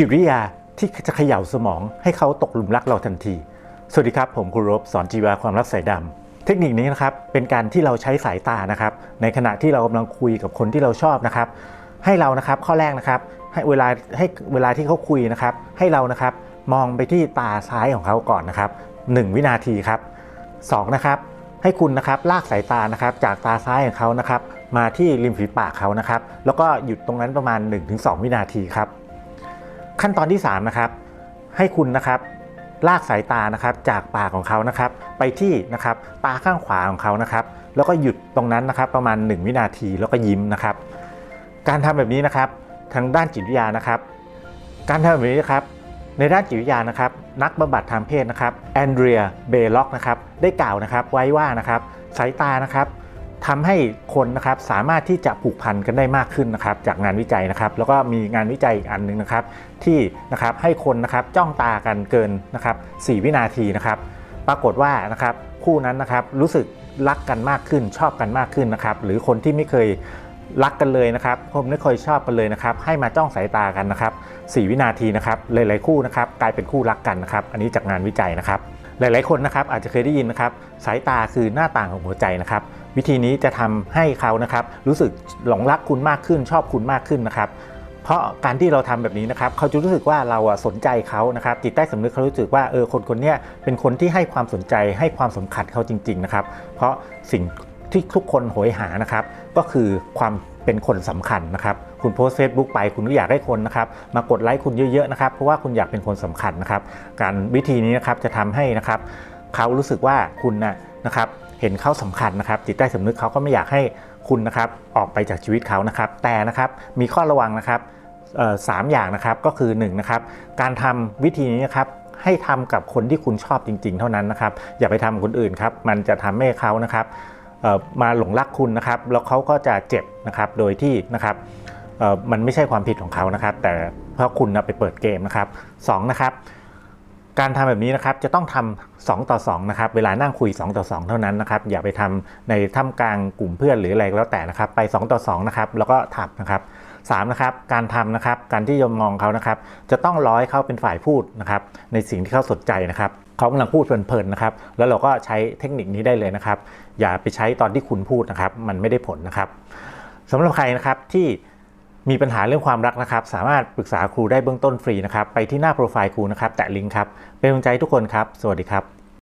จิตวิยาที่จะเขย่าสมองให้เขาตกหลุมรักเราทันที สวัสดีครับ ผมครูรบสอนจีวาความรักสายดำเทคนิคนี้นะครับเป็นการที่เราใช้สายตานะครับ ในขณะที่เรากำลังคุยกับคนที่เราชอบนะครับ ให้เรานะครับข้อแรกนะครับ ให้เวลาให้เวลาที่เขาคุยนะครับ ให้เรานะครับมองไปที่ตาซ้ายของเขาก่อนนะครับ 1 วินาทีครับสองนะครับให้คุณนะครับลากสายตานะครับจากตาซ้ายของเขานะครับ มาที่ริมฝีปากเขานะครับ แล้วก็หยุดตรงนั้นประมาณ 1-2 วินาทีครับ ขั้นตอนที่3นะครับให้คุณนะครับลากสายตานะครับจากปากของเขานะครับไปที่นะครับตาข้างขวาของเขานะครับ แล้วก็หยุดตรงนั้นนะครับประมาณ 1 วินาทีแล้วก็ยิ้มนะครับ การทำแบบนี้นะครับทางด้านจิตวิทยานะครับ การทำแบบนี้นะครับในด้านจิตวิทยานะครับ นักบำบัดทางเพศนะครับแอนเดรียเบล็อกนะครับได้กล่าวนะครับไว้ว่านะครับสายตานะครับ ทำให้คนนะครับสามารถที่จะผูกพันกันได้มากขึ้นนะครับจากงานวิจัยนะครับ แล้วก็มีงานวิจัยอีกอันหนึ่งนะครับ ที่นะครับให้คนนะครับจ้องตากันเกินนะครับ4วินาทีนะครับ ปรากฏว่านะครับคู่นั้นนะครับรู้สึกรักกันมากขึ้นชอบกันมากขึ้นนะครับ หรือคนที่ไม่เคยรักกันเลยนะครับผมไม่เคยชอบกันเลยนะครับ ให้มาจ้องสายตากันนะครับ4วินาทีนะครับหลายๆคู่นะครับกลายเป็นคู่รักกันนะครับ อันนี้จากงานวิจัยนะครับ หลายๆคนนะครับอาจจะเคยได้ยินนะครับ สายตาคือหน้าต่างของหัวใจนะครับ วิธีนี้จะทำให้เขานะครับ รู้สึกหลงรักคุณมากขึ้น ชอบคุณมากขึ้นนะครับ เพราะการที่เราทำแบบนี้นะครับ เขาจะรู้สึกว่าเราสนใจเขานะครับจิตใต้สำนึกเขารู้สึกว่าเออคนคนนี้เป็นคนที่ให้ความสนใจให้ความสำคัญเขาจริง ๆนะครับ เพราะสิ่งที่ทุกคนโหยหานะครับ ก็คือความเป็นคนสำคัญนะครับ คุณโพสเฟซบุ๊กไปคุณก็อยากได้คนนะครับ มากดไลค์คุณเยอะๆนะครับ เพราะว่าคุณอยากเป็นคนสำคัญนะครับ การวิธีนี้นะครับจะทำให้นะครับ เขารู้สึกว่าคุณนะนะครับเห็นเขาสำคัญนะครับ จิตใต้สำนึกเขาก็ไม่อยากให้คุณนะครับออกไปจากชีวิตเขานะครับ แต่นะครับมีข้อระวังนะครับสามอย่างนะครับก็คือ1นงนะครับการทำวิธีนี้นะครับให้ทำกับคนที่คุณชอบจริง ๆ เท่านั้นนะครับ อย่าไปทำกับคนอื่นครับ มันจะทำให้เขานะครับมาหลงรักคุณนะครับ แล้วเขาก็จะเจ็บนะครับโดยที่นะครับมันไม่ใช่ความผิดของเขานะครับ แต่เพราะคุณนะไปเปิดเกมนะครับสองนะครับ การทำแบบนี้นะครับจะต้องทำ2ต่อ 2 นะครับ เวลานั่งคุย 2 ต่อ 2 เท่านั้นนะครับ อย่าไปทำในท่ามกลางกลุ่มเพื่อนหรืออะไรก็แล้วแต่นะครับ ไป 2 ต่อ 2 นะครับ แล้วก็ถับนะครับสามนะครับการทำนะครับการที่ยมมองเขานะครับ จะต้องร้อยเขาเป็นฝ่ายพูดนะครับ ในสิ่งที่เขาสนใจนะครับเขากำลังพูดเพลินๆนะครับ แล้วเราก็ใช้เทคนิคนี้ได้เลยนะครับ อย่าไปใช้ตอนที่คุณพูดนะครับ มันไม่ได้ผลนะครับสำหรับใครนะครับที่ มีปัญหาเรื่องความรักนะครับ สามารถปรึกษาครูได้เบื้องต้นฟรีนะครับ ไปที่หน้าโปรไฟล์ครูนะครับ แตะลิงก์ครับ เป็นกำลังใจทุกคนครับ สวัสดีครับ